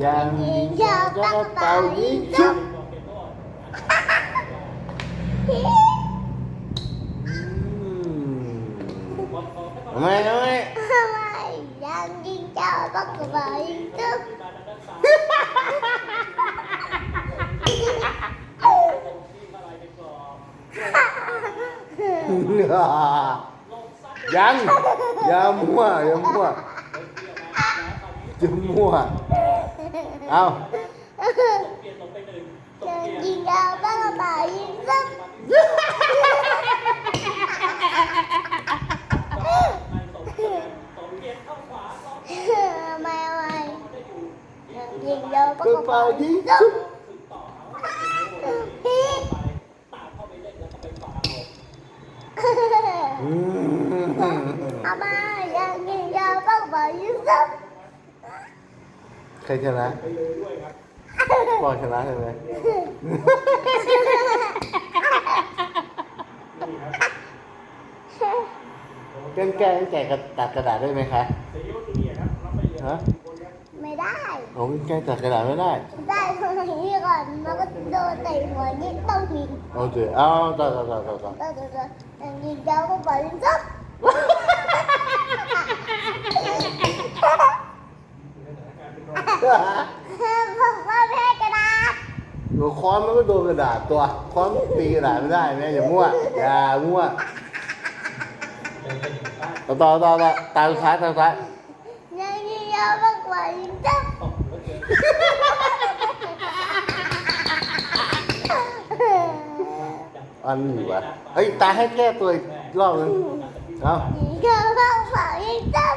ยังยิงยาวกระเป๋ายิงชุบทำไมท เจ้าต้องกระเป๋ายิงจุ๊บ ยังอย่ามั่วอย่ามั่วจะมั่วเอา ยังยิงเจ้าต้องกระเป๋ายิงจุ๊บทำไมทำไมยังยิงเจ้าต้อง ก ก ระ ระ เป๋า เป๋า ยิ ยิ ง งจุ๊ ชุ บบ พี่ อืม ทำไมยังยิงเจ้าต้องกระเป๋ายิงจุ๊บ ใครชนะพ่อชนะใช่ไหมแกล้งแกล้งแกะกระตัดกระดาษได้ไหมคะฮะไม่ได้ผมแกล้งตัดกระดาษไม่ได้ ได้ตรงนี้ก่อนแล้วก็โดนเตะหัวนิดต้องยิงโอเคเอาต่อต่อต่อต่อต่อต่อต่อต่อยังยิงเจ้าก็บอกยิงจุ๊บ บอกว่าแพ้กระดาษหัวค้อนมันก็โดนกระดาษตัวค้อนตีกระดาษไม่ได้แม่อย่ามั่วอย่ามั่วต่อต่อต่อต่อตาสุดท้ายตาสุดท้ายยังยิงเจ้าก็บอกยิงจุ๊บอันนี้วะเฮ้ยตาให้แก้ตัวอีกรอบนึงเอายิงเจ้าก็บอกยิงจุ๊บ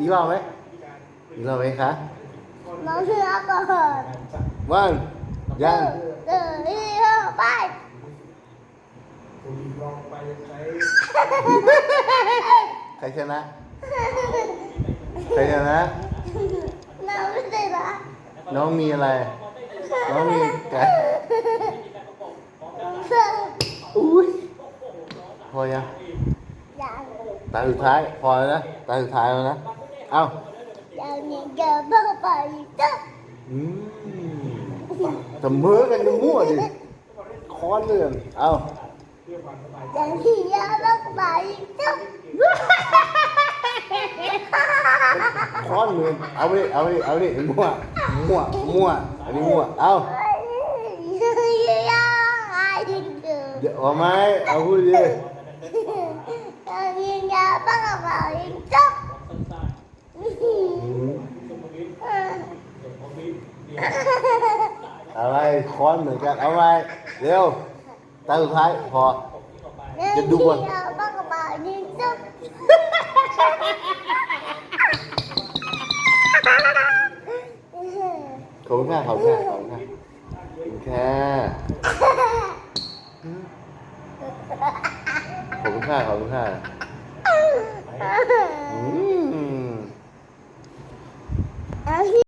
อีกรอบไหมอีกรอบไหมคะน้องเสือก่อนว่างยังเดินนี่เข้าไปใครชนะใครชนะน้องไม่ได้ละน้องมีอะไร น้องมีไก่เสืออุ้ยพอยังยัง ตาสุดท้าย พอแล้วนะตาสุดท้ายแล้วนะ เอ้ายังยิงเจ้าก็บอกยิงจุ๊บอืมเสมอกันจะมั่วดิค้อนเลื่อนเอ้ายังยิงเจ้าก็บอกยิงจุ๊บค้อนเลื่อนเอาไปดิเอาไปดิเอาไปดิมั่วมั่วมั่วอันนี้มั่วเอ้ายิงเจ้าไอ้ยิงเจ้าเดี๋ยวเอาไหมเอาพูดดิยัง ยิงเจ้าก็บอกยิงจุ๊บอืมอะไรค้อนเหมือนกันเอาไหมเร็วตาสุดท้ายพอ จะดูก่อนยังยิงเจ้าก็บอกยิงจุ๊บขอบคุณค่ะขอบคุณค่ะขอบคุณค่ะขอบคุณค่ะขอบคุณค่ะขอบคุณค่ะ อืมเอา